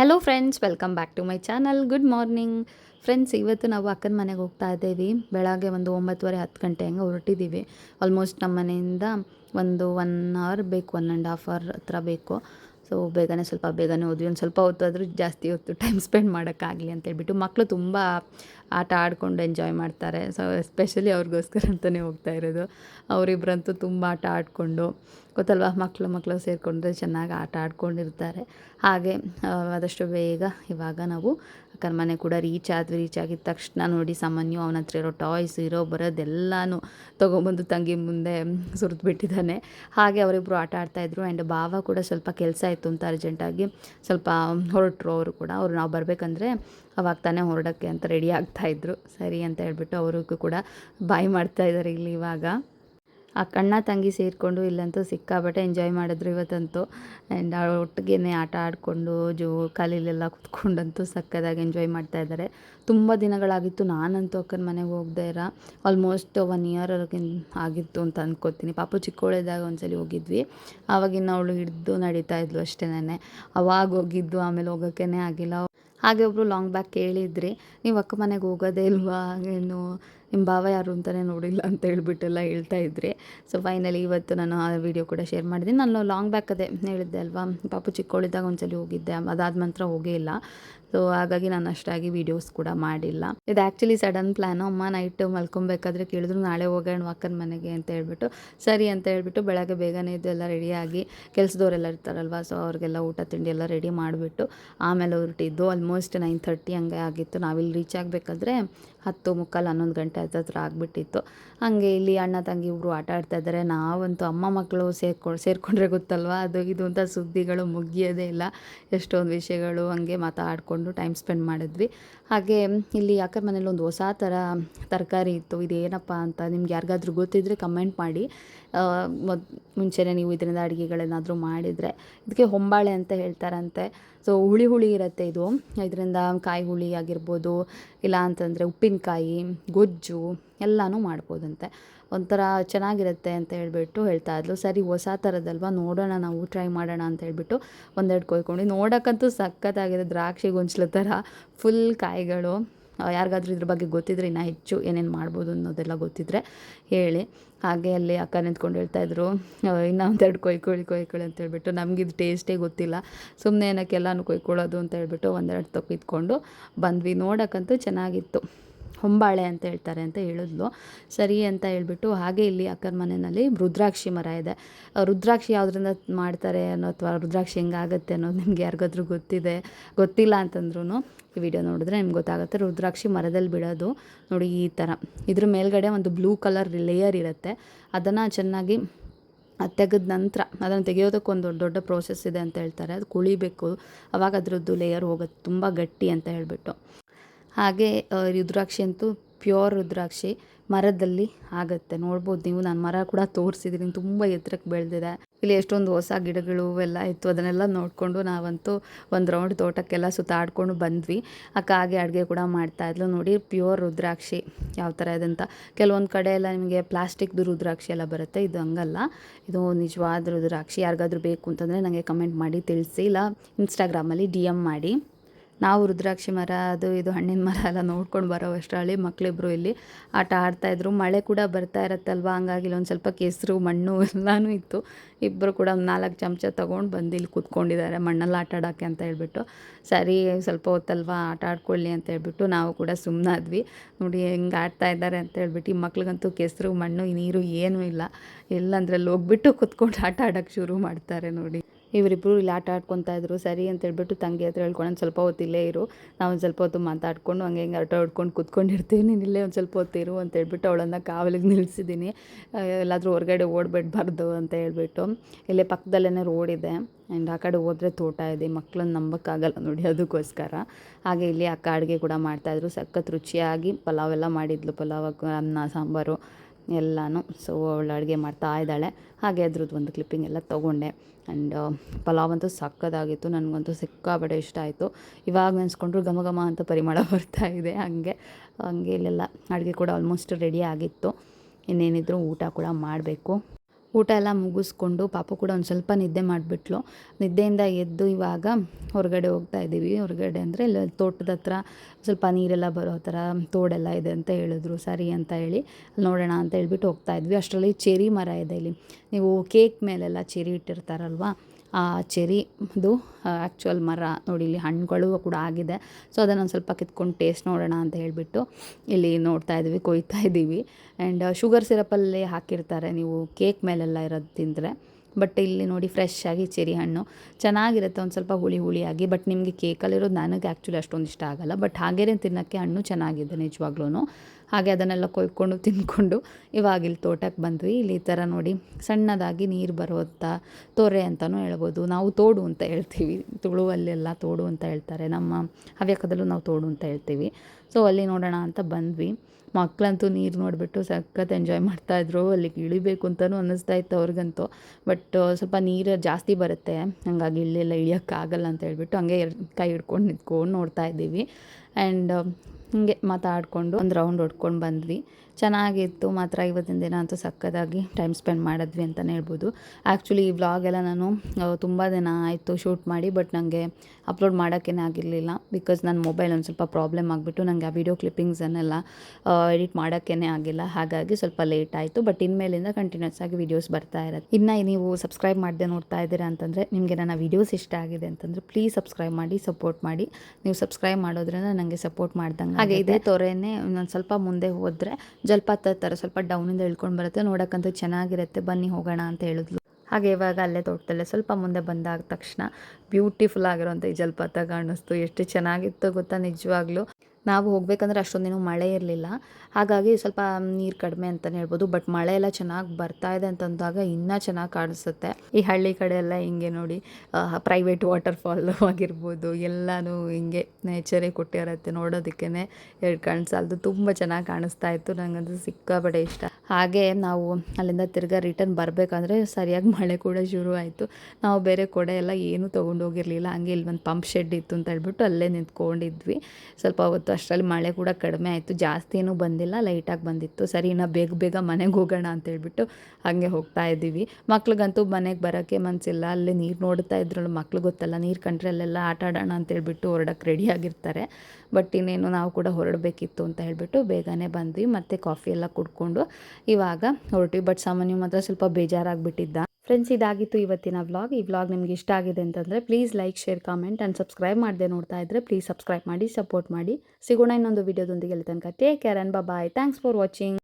Hello friends welcome back to my channel good morning friends ಇವತ್ತು ನಾವು ಅಕ್ಕನ ಮನೆಗೆ ಹೋಗ್ತಾ ಇದ್ದೀವಿ. ಬೆಳಗ್ಗೆ ಒಂದು ಒಂಬತ್ತುವರೆ ಹತ್ತು ಗಂಟೆ ಹಂಗೆ ಹೊರಟಿದ್ದೀವಿ. ಆಲ್ಮೋಸ್ಟ್ ನಮ್ಮ ಮನೆಯಿಂದ ಒಂದು ಒನ್ ಅವರ್ ಬೇಕು ಒನ್ ಆ್ಯಂಡ್ ಹಾಫ್ ಅವರ್ ಹತ್ರ ಬೇಕು. ಸೊ ಬೇಗನೆ ಸ್ವಲ್ಪ ಬೇಗನೆ ಹೋದ್ವಿ ಒಂದು ಸ್ವಲ್ಪ ಹೊತ್ತು ಆದರೂ ಜಾಸ್ತಿ ಹೊತ್ತು ಟೈಮ್ ಸ್ಪೆಂಡ್ ಮಾಡೋಕ್ಕಾಗಲಿ ಅಂತ ಹೇಳ್ಬಿಟ್ಟು ಮಕ್ಕಳು ತುಂಬ ಆಟ ಆಡ್ಕೊಂಡು ಎಂಜಾಯ್ ಮಾಡ್ತಾರೆ. ಸೊ ಎಸ್ಪೆಷಲಿ ಅವ್ರಿಗೋಸ್ಕರ ಅಂತಲೇ ಹೋಗ್ತಾ ಇರೋದು. ಅವರಿಬ್ಬರಂತೂ ತುಂಬ ಆಟ ಆಡಿಕೊಂಡು. ಗೊತ್ತಲ್ವಾ? ಮಕ್ಕಳು ಮಕ್ಕಳು ಸೇರಿಕೊಂಡ್ರೆ ಚೆನ್ನಾಗಿ ಆಟ ಆಡ್ಕೊಂಡಿರ್ತಾರೆ. ಹಾಗೆ ಆದಷ್ಟು ಬೇಗ ಇವಾಗ ನಾವು ಕರ್ಮನೆ ಮನೆ ಕೂಡ ರೀಚ್ ಆದ್ವಿ. ರೀಚ್ ಆಗಿದ ತಕ್ಷಣ ನೋಡಿ ಸಾಮಾನ್ಯ ಅವನ ಹತ್ರ ಇರೋ ಟಾಯ್ಸ್ ಇರೋ ಬರೋದೆಲ್ಲಾನು ತೊಗೊಂಬಂದು ತಂಗಿ ಮುಂದೆ ಸುರಿದು ಬಿಟ್ಟಿದ್ದಾನೆ. ಹಾಗೆ ಅವರಿಬ್ಬರು ಆಟ ಆಡ್ತಾಯಿದ್ರು ಆ್ಯಂಡ್ ಭಾವ ಕೂಡ ಸ್ವಲ್ಪ ಕೆಲಸ ಇತ್ತು ಅಂತ ಅರ್ಜೆಂಟಾಗಿ ಸ್ವಲ್ಪ ಹೊರಟರು ಅವರು ಕೂಡ. ಅವರು ನಾವು ಬರಬೇಕಂದ್ರೆ ಅವಾಗ ತಾನೇ ಹೊರಡೋಕ್ಕೆ ಅಂತ ರೆಡಿ ಆಗ್ತಾಯಿದ್ರು ಸರಿ ಅಂತ ಹೇಳ್ಬಿಟ್ಟು ಅವ್ರಿಗೂ ಕೂಡ ಬಾಯ್ ಮಾಡ್ತಾ ಇದ್ದಾರೆ ಇಲ್ಲಿ ಇವಾಗ. ಆ ಕಣ್ಣ ತಂಗಿ ಸೇರಿಕೊಂಡು ಇಲ್ಲಂತೂ ಸಿಕ್ಕಾಬಟ್ಟೆ ಎಂಜಾಯ್ ಮಾಡಿದ್ರು ಇವತ್ತಂತೂ. ಆ್ಯಂಡ್ ಒಟ್ಟಿಗೆ ಆಟ ಆಡಿಕೊಂಡು, ಜೋ ಕಾಲಿಲೆಲ್ಲ ಕುತ್ಕೊಂಡಂತೂ ಸಕ್ಕದಾಗಿ ಎಂಜಾಯ್ ಮಾಡ್ತಾ ಇದ್ದಾರೆ. ತುಂಬ ದಿನಗಳಾಗಿತ್ತು, ನಾನಂತೂ ಅಕ್ಕನ ಮನೆಗೆ ಹೋಗದೆ ಇರ ಆಲ್ಮೋಸ್ಟ್ ಒನ್ ಇಯರ್ ಆಗಿತ್ತು ಅಂತ ಅಂದ್ಕೋತೀನಿ ಪಾಪು ಚಿಕ್ಕವಳಿದ್ದಾಗ ಒಂದ್ಸಲಿ ಹೋಗಿದ್ವಿ. ಆವಾಗಿನ ಅವಳು ಹಿಡ್ದು ನಡೀತಾ ಇದ್ಲು ನಾನೇ ಅವಾಗ ಹೋಗಿದ್ದು, ಆಮೇಲೆ ಹೋಗೋಕ್ಕೇ ಆಗಿಲ್ಲ. ಹಾಗೆ ಒಬ್ಬರು ಲಾಂಗ್ ಬ್ಯಾಕ್ ಕೇಳಿದ್ರಿ, ನೀವು ಅಕ್ಕ ಮನೆಗೆ ಹೋಗೋದೇ ಇಲ್ವಾ? ಏನು ನಿಮ್ಮ ಭಾವ ಯಾರು ಅಂತಲೇ ನೋಡಿಲ್ಲ ಅಂತ ಹೇಳ್ಬಿಟ್ಟೆಲ್ಲ ಹೇಳ್ತಾ ಇದ್ರಿ. ಸೊ ಫೈನಲಿ ಇವತ್ತು ನಾನು ಆ ವಿಡಿಯೋ ಕೂಡ ಶೇರ್ ಮಾಡಿದ್ದೀನಿ. ನಾನು ಲಾಂಗ್ ಬ್ಯಾಕ್ ಅದೇ ಹೇಳಿದ್ದೆ ಅಲ್ವಾ, ಪಾಪು ಚಿಕ್ಕವಳಿದ್ದಾಗ ಒಂದ್ಸಲಿ ಹೋಗಿದ್ದೆ, ಅದಾದ ನಂತರ ಹೋಗೇ ಇಲ್ಲ. ಸೊ ಹಾಗಾಗಿ ನಾನು ಅಷ್ಟಾಗಿ ವೀಡಿಯೋಸ್ ಕೂಡ ಮಾಡಿಲ್ಲ. ಇದು ಆ್ಯಕ್ಚುಲಿ ಸಡನ್ ಪ್ಲ್ಯಾನು ಅಮ್ಮ ನೈಟ್ ಮಲ್ಕೊಬೇಕಾದ್ರೆ ಕೇಳಿದ್ರು, ನಾಳೆ ಹೋಗೋಣ ಅಕ್ಕನ ಮನೆಗೆ ಅಂತ ಹೇಳ್ಬಿಟ್ಟು, ಸರಿ ಅಂತ ಹೇಳ್ಬಿಟ್ಟು ಬೆಳಗ್ಗೆ ಬೇಗನೆ ಇದೆಲ್ಲ ರೆಡಿಯಾಗಿ ಕೆಲಸದವರೆಲ್ಲ ಇರ್ತಾರಲ್ವ ಸೊ ಅವ್ರಿಗೆಲ್ಲ ಊಟ ತಿಂಡಿ ಎಲ್ಲ ರೆಡಿ ಮಾಡಿಬಿಟ್ಟು, ಆಮೇಲೆ ಹೊರಟಿದ್ದು ಆಲ್ಮೋಸ್ಟ್ ನೈನ್ ಥರ್ಟಿ ಹಂಗೆ ಆಗಿತ್ತು. ನಾವಿಲ್ಲಿ ರೀಚ್ ಆಗಬೇಕಾದ್ರೆ ಹತ್ತು ಮುಕ್ಕಾಲು ಹನ್ನೊಂದು ಗಂಟೆ ಹತ್ತತ್ರ ಆಗಿಬಿಟ್ಟಿತ್ತು. ಹಾಗೆ ಇಲ್ಲಿ ಅಣ್ಣ ತಂಗಿ ಇಬ್ಬರು ಆಟ ಆಡ್ತಾ ಇದ್ದಾರೆ ನಾವಂತೂ ಅಮ್ಮ ಮಕ್ಕಳು ಸೇರ್ಕೊ, ಸೇರಿಕೊಂಡ್ರೆ ಗೊತ್ತಲ್ವ? ಅದು ಇದು ಅಂತ ಸುದ್ದಿಗಳು ಮುಗಿಯೋದೇ ಇಲ್ಲ. ಎಷ್ಟೊಂದು ವಿಷಯಗಳು ಹಂಗೆ ಮಾತಾಡಿಕೊಂಡು ಟೈಮ್ ಸ್ಪೆಂಡ್ ಮಾಡಿದ್ವಿ. ಹಾಗೆ ಇಲ್ಲಿ ಯಾಕರ ಮನೇಲಿ ಒಂದು ಹೊಸ ಥರ ತರಕಾರಿ ಇತ್ತು. ಇದೇನಪ್ಪ ಅಂತ ನಿಮ್ಗೆ ಯಾರಿಗಾದ್ರೂ ಗೊತ್ತಿದ್ದರೆ ಕಮೆಂಟ್ ಮಾಡಿ. ಮೊದ್, ಮುಂಚೆನೇ ನೀವು ಇದರಿಂದ ಅಡುಗೆಗಳೇನಾದರೂ ಮಾಡಿದರೆ ಇದಕ್ಕೆ ಹೊಂಬಾಳೆ ಅಂತ ಹೇಳ್ತಾರಂತೆ. ಸೊ ಹುಳಿ ಹುಳಿ ಇರುತ್ತೆ ಇದು. ಇದರಿಂದ ಕಾಯಿ ಹುಳಿ ಆಗಿರ್ಬೋದು, ಇಲ್ಲ ಅಂತಂದರೆ ಉಪ್ಪಿನಕಾಯಿ, ಗೊಜ್ಜು ಎಲ್ಲನೂ ಮಾಡ್ಬೋದಂತೆ. ಒಂಥರ ಚೆನ್ನಾಗಿರುತ್ತೆ ಅಂತ ಹೇಳ್ಬಿಟ್ಟು ಹೇಳ್ತಾ ಇದ್ಲು. ಸರಿ, ಹೊಸ ಥರದಲ್ವ? ನೋಡೋಣ, ನಾವು ಟ್ರೈ ಮಾಡೋಣ ಅಂತ ಹೇಳ್ಬಿಟ್ಟು ಒಂದೆರಡು ಕೊಯ್ಕೊಂಡು ನೋಡೋಕ್ಕಂತೂ ಸಖತ್ತಾಗಿದೆ. ದ್ರಾಕ್ಷಿ ಗೊಂಚಲ ಥರ ಫುಲ್ ಕಾಯಿಗಳು. ಯಾರಿಗಾದ್ರೂ ಇದ್ರ ಬಗ್ಗೆ ಗೊತ್ತಿದ್ರೆ ಇನ್ನೂ ಹೆಚ್ಚು ಏನೇನು ಮಾಡ್ಬೋದು ಅನ್ನೋದೆಲ್ಲ ಗೊತ್ತಿದ್ರೆ ಹೇಳಿ. ಹಾಗೆ ಅಲ್ಲಿ ಅಕ್ಕ ನಿಂತ್ಕೊಂಡು ಹೇಳ್ತಾಯಿದ್ರು ಇನ್ನೂ ಒಂದೆರಡು ಕೊಯ್ಕೊಳ್ಳಿ ಕೊಯ್ಕೊಳ್ಳಿ ಅಂತ ಹೇಳ್ಬಿಟ್ಟು ನಮಗಿದು ಟೇಸ್ಟೇ ಗೊತ್ತಿಲ್ಲ. ಸುಮ್ಮನೆ ಏನಕ್ಕೆಲ್ಲನೂ ಕೊಯ್ಕೊಳ್ಳೋದು ಅಂತ ಹೇಳ್ಬಿಟ್ಟು ಒಂದೆರಡು ತೊಕ್ಕಿದ್ಕೊಂಡು ಬಂದ್ವಿ. ನೋಡೋಕ್ಕಂತೂ ಚೆನ್ನಾಗಿತ್ತು. ಹೊಂಬಾಳೆ ಅಂತ ಹೇಳ್ತಾರೆ ಅಂತ ಹೇಳಿದ್ಲು. ಸರಿ ಅಂತ ಹೇಳ್ಬಿಟ್ಟು ಹಾಗೆ ಇಲ್ಲಿ ಅಕ್ಕನ ಮನೆಯಲ್ಲಿ ರುದ್ರಾಕ್ಷಿ ಮರ ಇದೆ. ರುದ್ರಾಕ್ಷಿ ಯಾವುದರಿಂದ ಮಾಡ್ತಾರೆ ಅನ್ನೋ ಅಥವಾ ರುದ್ರಾಕ್ಷಿ ಹೆಂಗಾಗುತ್ತೆ ಅನ್ನೋದು ನಿಮ್ಗೆ ಯಾರಿಗಾದ್ರೂ ಗೊತ್ತಿದೆ, ಗೊತ್ತಿಲ್ಲ ಅಂತಂದ್ರೂ ಈ ವಿಡಿಯೋ ನೋಡಿದ್ರೆ ನಿಮ್ಗೆ ಗೊತ್ತಾಗುತ್ತೆ. ರುದ್ರಾಕ್ಷಿ ಮರದಲ್ಲಿ ಬಿಡೋದು ನೋಡಿ ಈ ಥರ. ಇದ್ರ ಮೇಲ್ಗಡೆ ಒಂದು ಬ್ಲೂ ಕಲರ್ ಲೇಯರ್ ಇರುತ್ತೆ. ಅದನ್ನು ಚೆನ್ನಾಗಿ ತೆಗೆದ ನಂತರ ಅದನ್ನು ತೆಗೆಯೋದಕ್ಕೊಂದು ದೊಡ್ಡ ದೊಡ್ಡ ಪ್ರೋಸೆಸ್ ಇದೆ ಅಂತ ಹೇಳ್ತಾರೆ. ಅದು ಕುಳಿಬೇಕು. ಅವಾಗ ಅದರದ್ದು ಲೇಯರ್ ಹೋಗುತ್ತೆ ತುಂಬ ಗಟ್ಟಿ ಅಂತ ಹೇಳ್ಬಿಟ್ಟು. ಹಾಗೆ ರುದ್ರಾಕ್ಷಿ ಅಂತೂ ಪ್ಯೂರ್ ರುದ್ರಾಕ್ಷಿ ಮರದಲ್ಲಿ ಆಗುತ್ತೆ. ನೋಡ್ಬೋದು ನೀವು, ನಾನು ಮರ ಕೂಡ ತೋರಿಸಿದ್ದೀನಿ ತುಂಬ ಎತ್ತರಕ್ಕೆ ಬೆಳೆದಿದೆ. ಇಲ್ಲಿ ಎಷ್ಟೊಂದು ಹೊಸ ಗಿಡಗಳು ಎಲ್ಲ ಇತ್ತು, ಅದನ್ನೆಲ್ಲ ನೋಡಿಕೊಂಡು ನಾವಂತೂ ಒಂದು ರೌಂಡ್ ತೋಟಕ್ಕೆಲ್ಲ ಸುತ್ತಾಡ್ಕೊಂಡು ಬಂದ್ವಿ. ಅಕ್ಕ ಹಾಗೆ ಅಡುಗೆ ಕೂಡ ಮಾಡ್ತಾಯಿದ್ಲು ನೋಡಿ, ಪ್ಯೂರ್ ರುದ್ರಾಕ್ಷಿ ಯಾವ ಥರ ಇದೆ ಅಂತ. ಕೆಲವೊಂದು ಕಡೆ ಎಲ್ಲ ನಿಮಗೆ ಪ್ಲಾಸ್ಟಿಕ್ದು ರುದ್ರಾಕ್ಷಿ ಎಲ್ಲ ಬರುತ್ತೆ, ಇದು ಹಂಗಲ್ಲ. ಇದು ನಿಜವಾದ ರುದ್ರಾಕ್ಷಿ. ಯಾರಿಗಾದ್ರೂ ಬೇಕು ಅಂತಂದರೆ ನನಗೆ ಕಮೆಂಟ್ ಮಾಡಿ ತಿಳಿಸಿ. ಇಲ್ಲ, ಇನ್ಸ್ಟಾಗ್ರಾಮಲ್ಲಿ ಡಿ ಎಂ ಮಾಡಿ. ನಾವು ರುದ್ರಾಕ್ಷಿ ಮರ, ಅದು ಇದು ಹಣ್ಣಿನ ಮರ ಎಲ್ಲ ನೋಡ್ಕೊಂಡು ಬರೋ ಅಷ್ಟರಲ್ಲಿ ಮಕ್ಕಳಿಬ್ರು ಇಲ್ಲಿ ಆಟ ಆಡ್ತಾಯಿದ್ರು ಮಳೆ ಕೂಡ ಬರ್ತಾ ಇರತ್ತಲ್ವ? ಹಂಗಾಗಿ ಇಲ್ಲೊಂದು ಸ್ವಲ್ಪ ಕೆಸರು, ಮಣ್ಣು ಎಲ್ಲನೂ ಇತ್ತು. ಇಬ್ಬರು ಕೂಡ ಒಂದು ನಾಲ್ಕು ಚಮಚ ತೊಗೊಂಡು ಬಂದು ಇಲ್ಲಿ ಕೂತ್ಕೊಂಡಿದ್ದಾರೆ. ಮಣ್ಣಲ್ಲಿ ಆಟ ಆಡೋಕ್ಕೆ ಅಂತ ಹೇಳ್ಬಿಟ್ಟು. ಸರಿ, ಸ್ವಲ್ಪ ಹೊತ್ತಲ್ವ? ಆಟ ಆಡ್ಕೊಳ್ಳಿ ಅಂತ ಹೇಳ್ಬಿಟ್ಟು ನಾವು ಕೂಡ ಸುಮ್ಮನಾದ್ವಿ ನೋಡಿ ಹೆಂಗೆ ಆಡ್ತಾ ಇದ್ದಾರೆ ಅಂತ ಹೇಳ್ಬಿಟ್ಟು. ಈ ಮಕ್ಳಿಗಂತೂ ಕೆಸರು, ಮಣ್ಣು, ನೀರು ಏನೂ ಇಲ್ಲ. ಎಲ್ಲಂದ್ರಲ್ಲಿ ಹೋಗ್ಬಿಟ್ಟು ಕೂತ್ಕೊಂಡು ಆಟ ಆಡೋಕ್ಕೆ ಶುರು ಮಾಡ್ತಾರೆ ನೋಡಿ. ಇವರಿಬ್ಬರು ಇಲ್ಲಿ ಆಟ ಆಡ್ಕೊತಾ ಇದ್ರು. ಸರಿ ಅಂತ ಹೇಳ್ಬಿಟ್ಟು ತಂಗಿ ಹತ್ರ ಹೇಳ್ಕೊಂಡು ಸ್ವಲ್ಪ ಹೊತ್ತು ಇಲ್ಲೇ ಇರು. ನಾವು ಒಂದು ಸ್ವಲ್ಪ ಹೊತ್ತು ಮಾತಾಡ್ಕೊಂಡು ಹಂಗೆ ಹಿಂಗೆ ಆಟ ಆಡ್ಕೊಂಡು ಕುತ್ಕೊಂಡಿರ್ತೀವಿ. ನೀನು ಇಲ್ಲೇ ಒಂದು ಸ್ವಲ್ಪ ಹೊತ್ತು ಇರು ಅಂತ ಹೇಳ್ಬಿಟ್ಟು ಅವಳನ್ನು ಕಾವಲಿಗೆ ನಿಲ್ಲಿಸಿದ್ದೀನಿ ಎಲ್ಲಾದರೂ ಹೊರಗಡೆ ಓಡ್ಬಿಡ್ಬಾರ್ದು ಅಂತ ಹೇಳ್ಬಿಟ್ಟು ಇಲ್ಲೇ ಪಕ್ಕದಲ್ಲೇ ರೋಡ್ ಇದೆ. ಆ್ಯಂಡ್ ಆ ಕಡೆ ಹೋದರೆ ತೋಟ ಇದೆ. ಮಕ್ಕಳನ್ನ ನಂಬೋಕ್ಕಾಗಲ್ಲ ನೋಡಿ ಅದಕ್ಕೋಸ್ಕರ. ಹಾಗೆ ಇಲ್ಲಿ ಅಕ್ಕ ಅಡುಗೆ ಕೂಡ ಮಾಡ್ತಾಯಿದ್ರು ಸಖತ್ ರುಚಿಯಾಗಿ ಪಲಾವ್ ಎಲ್ಲ ಮಾಡಿದ್ಲು. ಪಲಾವ್, ಅನ್ನ, ಸಾಂಬಾರು. ಎಲ್ಲನೂ. ಸೊ ಅವಳು ಅಡುಗೆ ಮಾಡ್ತಾ ಇದ್ದಾಳೆ. ಹಾಗೆ ಅದ್ರದ್ದು ಒಂದು ಕ್ಲಿಪ್ಪಿಂಗ್ ಎಲ್ಲ ತೊಗೊಂಡೆ. ಆ್ಯಂಡ್ ಪಲಾವ್ ಅಂತೂ ಸಕ್ಕದಾಗಿತ್ತು. ನನಗಂತೂ ಸಿಕ್ಕಾಬೇಡ ಇಷ್ಟ ಆಯಿತು. ಇವಾಗ ನೆನೆಸ್ಕೊಂಡ್ರು ಘಮ ಘಮ ಅಂತ ಪರಿಮಳ ಬರ್ತಾ ಇದೆ. ಹಾಗೆ, ಹಂಗೆ ಇಲ್ಲೆಲ್ಲ ಅಡುಗೆ ಕೂಡ ಆಲ್ಮೋಸ್ಟ್ ರೆಡಿ ಆಗಿತ್ತು. ಇನ್ನೇನಿದ್ರು ಊಟ ಕೂಡ ಮಾಡಬೇಕು. ಊಟ ಎಲ್ಲ ಮುಗಿಸ್ಕೊಂಡು ಪಾಪ ಕೂಡ ಒಂದು ಸ್ವಲ್ಪ ನಿದ್ದೆ ಮಾಡಿಬಿಟ್ಲು. ನಿದ್ದೆಯಿಂದ ಎದ್ದು ಇವಾಗ ಹೊರಗಡೆ ಹೋಗ್ತಾ ಇದ್ದೀವಿ ಹೊರಗಡೆ ಅಂದರೆ ಇಲ್ಲಿ ತೋಟದ ಹತ್ರ ಸ್ವಲ್ಪ ನೀರೆಲ್ಲ ಬರೋ ಥರ ತೋಡೆಲ್ಲ ಇದೆ ಅಂತ ಹೇಳಿದ್ರು. ಸರಿ ಅಂತ ಹೇಳಿ ನೋಡೋಣ ಅಂತ ಹೇಳ್ಬಿಟ್ಟು ಹೋಗ್ತಾ ಇದ್ವಿ. ಅಷ್ಟರಲ್ಲಿ ಚೆರಿ ಮರ ಇದೆ ಇಲ್ಲಿ. ನೀವು ಕೇಕ್ ಮೇಲೆಲ್ಲ ಚೆರಿ ಇಟ್ಟಿರ್ತಾರಲ್ವ? ಆ ಚೆರಿದು ಆ್ಯಕ್ಚುಯಲ್ ಮರ ನೋಡಿ, ಇಲ್ಲಿ ಹಣ್ಣುಗಳು ಕೂಡ ಆಗಿದೆ. ಸೊ ಅದನ್ನು ಒಂದು ಸ್ವಲ್ಪ ಕಿತ್ಕೊಂಡು ಟೇಸ್ಟ್ ನೋಡೋಣ ಅಂತ ಹೇಳಿಬಿಟ್ಟು ಇಲ್ಲಿ ನೋಡ್ತಾ ಇದ್ವಿ, ಕೊಯ್ತಾ ಇದ್ದೀವಿ ಆ್ಯಂಡ್ ಶುಗರ್ ಸಿರಪಲ್ಲಿ ಹಾಕಿರ್ತಾರೆ. ನೀವು ಕೇಕ್ ಮೇಲೆಲ್ಲ ಇರೋದು ತಿಂದರೆ. ಬಟ್ ಇಲ್ಲಿ ನೋಡಿ ಫ್ರೆಶ್ ಆಗಿ ಚೆರಿ ಹಣ್ಣು. ಚೆನ್ನಾಗಿರುತ್ತೆ, ಒಂದು ಸ್ವಲ್ಪ ಹುಳಿ ಹುಳಿಯಾಗಿ ಬಟ್ ನಿಮಗೆ ಕೇಕಲ್ಲಿರೋದು ನನಗೆ ಆ್ಯಕ್ಚುಲಿ ಅಷ್ಟೊಂದು ಇಷ್ಟ ಆಗಲ್ಲ. ಬಟ್ ಹಾಗೇನೇ ತಿನ್ನೋಕ್ಕೆ ಹಣ್ಣು ಚೆನ್ನಾಗಿದೆ ನಿಜವಾಗ್ಲೂ ಹಾಗೆ ಅದನ್ನೆಲ್ಲ ಕೊಯ್ಕೊಂಡು ತಿಂದ್ಕೊಂಡು ಇವಾಗ ಇಲ್ಲಿ ತೋಟಕ್ಕೆ ಬಂದ್ವಿ. ಇಲ್ಲಿ ಈ ಥರ ನೋಡಿ ಸಣ್ಣದಾಗಿ ನೀರು ಬರುವಂಥ ತೊರೆ ಅಂತಲೂ ಹೇಳ್ಬೋದು. ನಾವು ತೋಡು ಅಂತ ಹೇಳ್ತೀವಿ. ತುಳುವಲ್ಲೆಲ್ಲ ತೋಡು ಅಂತ ಹೇಳ್ತಾರೆ. ನಮ್ಮ ಹವ್ಯಕದಲ್ಲೂ ನಾವು ತೋಡು ಅಂತ ಹೇಳ್ತೀವಿ. ಸೊ ಅಲ್ಲಿ ನೋಡೋಣ ಅಂತ ಬಂದ್ವಿ. ಮಕ್ಕಳಂತೂ ನೀರು ನೋಡಿಬಿಟ್ಟು ಸಖತ್ ಎಂಜಾಯ್ ಮಾಡ್ತಾಯಿದ್ರು ಅಲ್ಲಿಗೆ ಇಳಿಬೇಕು ಅಂತಲೂ ಅನ್ನಿಸ್ತಾ ಇತ್ತು ಅವ್ರಿಗಂತೂ. ಬಟ್ ಸ್ವಲ್ಪ ನೀರು ಜಾಸ್ತಿ ಬರುತ್ತೆ. ಹಾಗಾಗಿ ಇಲ್ಲೆಲ್ಲ ಇಳಿಯೋಕ್ಕಾಗಲ್ಲ ಅಂತ ಹೇಳ್ಬಿಟ್ಟು ಹಂಗೆ ಕೈ ಹಿಡ್ಕೊಂಡು ನಿಂತ್ಕೊಂಡು ನೋಡ್ತಾ ಇದ್ದೀವಿ. ಆ್ಯಂಡ್ ಹೀಗೆ ಮಾತಾಡಿಕೊಂಡು ಒಂದು ರೌಂಡ್ ಹೊಡ್ಕೊಂಡು ಬಂದ್ವಿ. ಚೆನ್ನಾಗಿತ್ತು ಮಾತ್ರ ಇವತ್ತಿನ ದಿನ ಅಂತೂ ಸಕ್ಕದಾಗಿ ಟೈಮ್ ಸ್ಪೆಂಡ್ ಮಾಡಿದ್ವಿ ಅಂತಲೇ ಹೇಳ್ಬೋದು. ಆ್ಯಕ್ಚುಲಿ ಈ ವ್ಲಾಗೆಲ್ಲ ನಾನು ತುಂಬ ದಿನ ಆಯಿತು ಶೂಟ್ ಮಾಡಿ ಬಟ್ ನನಗೆ ಅಪ್ಲೋಡ್ ಮಾಡೋಕ್ಕೇನೆ ಆಗಿರಲಿಲ್ಲ ಬಿಕಾಸ್ ನನ್ನ ಮೊಬೈಲ್ ಒಂದು ಸ್ವಲ್ಪ ಪ್ರಾಬ್ಲಮ್ ಆಗಿಬಿಟ್ಟು ನನಗೆ ಆ ವಿಡಿಯೋ ಕ್ಲಿಪ್ಪಿಂಗ್ಸನ್ನೆಲ್ಲ ಎಡಿಟ್ ಮಾಡೋಕ್ಕೇ ಆಗಿಲ್ಲ. ಹಾಗಾಗಿ ಸ್ವಲ್ಪ ಲೇಟ್ ಆಯಿತು ಬಟ್ ಇನ್ಮೇಲಿಂದ ಕಂಟಿನ್ಯೂಸ್ ಆಗಿ ವಿಡಿಯೋಸ್ ಬರ್ತಾ ಇರುತ್ತೆ. ಇನ್ನು ನೀವು ಸಬ್ಸ್ಕ್ರೈಬ್ ಮಾಡದೆ ನೋಡ್ತಾ ಇದ್ದೀರಾ ಅಂತಂದರೆ ನಿಮಗೆ ನನ್ನ ವೀಡಿಯೋಸ್ ಇಷ್ಟ ಆಗಿದೆ ಅಂತಂದರೆ ಪ್ಲೀಸ್ ಸಬ್ಸ್ಕ್ರೈಬ್ ಮಾಡಿ ಸಪೋರ್ಟ್ ಮಾಡಿ. ನೀವು ಸಬ್ಸ್ಕ್ರೈಬ್ ಮಾಡೋದ್ರಿಂದ ನನಗೆ ಸಪೋರ್ಟ್ ಮಾಡ್ದಂಗೆ ಹಾಗೆ ಇದೇ ತೊರೆನೇ ಇನ್ನೊಂದು ಸ್ವಲ್ಪ ಮುಂದೆ ಹೋದರೆ ಜಲಪಾತ ಥರ ಸ್ವಲ್ಪ ಡೌನಿಂದ ಇಳ್ಕೊಂಡು ಬರುತ್ತೆ. ನೋಡೋಕ್ಕಂತೂ ಚೆನ್ನಾಗಿರುತ್ತೆ. ಬನ್ನಿ, ಹೋಗೋಣ ಅಂತ ಹೇಳಿದ್ಲು. ಹಾಗೆ ಇವಾಗ ಅಲ್ಲೇ ತೋಟದಲ್ಲೇ ಸ್ವಲ್ಪ ಮುಂದೆ ಬಂದಾದ ತಕ್ಷಣ ಬ್ಯೂಟಿಫುಲ್ ಆಗಿರೋಂಥ ಈ ಜಲಪಾತ ಕಾಣಿಸ್ತು. ಎಷ್ಟು ಚೆನ್ನಾಗಿತ್ತು ಗೊತ್ತಾ ನಿಜವಾಗ್ಲೂ. ನಾವು ಹೋಗ್ಬೇಕಂದ್ರೆ ಅಷ್ಟೊಂದೇನು ಮಳೆ ಇರಲಿಲ್ಲ. ಹಾಗಾಗಿ ಸ್ವಲ್ಪ ನೀರು ಕಡಿಮೆ ಅಂತಲೇ ಹೇಳ್ಬೋದು. ಬಟ್ ಮಳೆ ಎಲ್ಲ ಚೆನ್ನಾಗಿ ಬರ್ತಾ ಇದೆ ಅಂತಂದಾಗ ಇನ್ನೂ ಚೆನ್ನಾಗಿ ಕಾಣಿಸುತ್ತೆ. ಈ ಹಳ್ಳಿ ಕಡೆ ಎಲ್ಲ ಹಿಂಗೆ ನೋಡಿ ಪ್ರೈವೇಟ್ ವಾಟರ್ ಫಾಲ್ ಆಗಿರ್ಬೋದು, ಎಲ್ಲನೂ ಹಿಂಗೆ ನೇಚರೇ ಕೊಟ್ಟಿರತ್ತೆ ನೋಡೋದಕ್ಕೇ ಎರಡು ಕಣ್ಸಾಲ್ದು ತುಂಬ ಚೆನ್ನಾಗಿ ಕಾಣಿಸ್ತಾ ಇತ್ತು. ನನಗಂತೂ ಸಿಕ್ಕಾಪಟ್ಟೆ ಇಷ್ಟ. ಹಾಗೆ ನಾವು ಅಲ್ಲಿಂದ ತಿರ್ಗಾ ರಿಟರ್ನ್ ಬರಬೇಕಂದ್ರೆ ಸರಿಯಾಗಿ ಮಳೆ ಕೂಡ ಶುರು ಆಯಿತು. ನಾವು ಬೇರೆ ಕೊಡೆ ಎಲ್ಲ ಏನೂ ತೊಗೊಂಡೋಗಿರಲಿಲ್ಲ ಹಂಗೆ ಇಲ್ಲಿ ಒಂದು ಪಂಪ್ ಶೆಡ್ ಇತ್ತು ಅಂತ ಹೇಳ್ಬಿಟ್ಟು ಅಲ್ಲೇ ನಿಂತ್ಕೊಂಡಿದ್ವಿ. ಸ್ವಲ್ಪ ಅವತ್ತು ಅಷ್ಟರಲ್ಲಿ ಮಳೆ ಕೂಡ ಕಡಿಮೆ ಆಯಿತು. ಜಾಸ್ತಿ ಏನೂ ಬಂದಿಲ್ಲ. ಲೈಟಾಗಿ ಬಂದಿತ್ತು. ಸರಿ, ಇನ್ನು ಬೇಗ ಬೇಗ ಮನೆಗೆ ಹೋಗೋಣ ಅಂತ ಹೇಳ್ಬಿಟ್ಟು ಹಾಗೆ ಹೋಗ್ತಾ ಇದ್ದೀವಿ. ಮಕ್ಳಿಗಂತೂ ಮನೆಗೆ ಬರೋಕ್ಕೆ ಮನಸ್ಸಿಲ್ಲ ಅಲ್ಲೇ ನೀರು ನೋಡ್ತಾ ಇದ್ರಲ್ಲ ಮಕ್ಳು ಗೊತ್ತಲ್ಲ, ನೀರು ಕಂಡ್ರೆ ಅಲ್ಲೆಲ್ಲ ಆಟ ಆಡೋಣ ಅಂತ ಹೇಳ್ಬಿಟ್ಟು ಹೊರಡಕ್ಕೆ ರೆಡಿ ಆಗಿರ್ತಾರೆ. ಬಟ್ ಇನ್ನೇನು ನಾವು ಕೂಡ ಹೊರಡಬೇಕಿತ್ತು ಅಂತ ಹೇಳಿಬಿಟ್ಟು ಬೇಗನೆ ಬಂದ್ವಿ. ಮತ್ತು ಕಾಫಿ ಎಲ್ಲ ಕುಡ್ಕೊಂಡು ಇವಾಗ ಹೊರಟಿವಿ. ಬಟ್ ಸಾಮಾನ್ಯ ಮಾತ್ರ ಸ್ವಲ್ಪ ಬೇಜಾರಾಗಿಬಿಟ್ಟಿದ್ದ. ಫ್ರೆಂಡ್ಸ್ ಇದಾಗಿತ್ತು ಇವತ್ತಿನ ವ್ಲಾಗ್ ಈ ವ್ಲಾಗ್ ನಿಮ್ಗೆ ಇಷ್ಟ ಆಗಿದೆ ಅಂತಂದರೆ please like share comment and subscribe ಮಾಡದೆ ನೋಡ್ತಾ ಇದ್ದರೆ ಪ್ಲೀಸ್ ಸಬ್ಸ್ಕ್ರೈಬ್ ಮಾಡಿ ಸಪೋರ್ಟ್ ಮಾಡಿ. ಸಿಗೋಣ ಇನ್ನೊಂದು ವಿಡಿಯೋದೊಂದಿಗೆ ಅಲ್ಲಿ ತನಕ. Take care and bye thanks for watching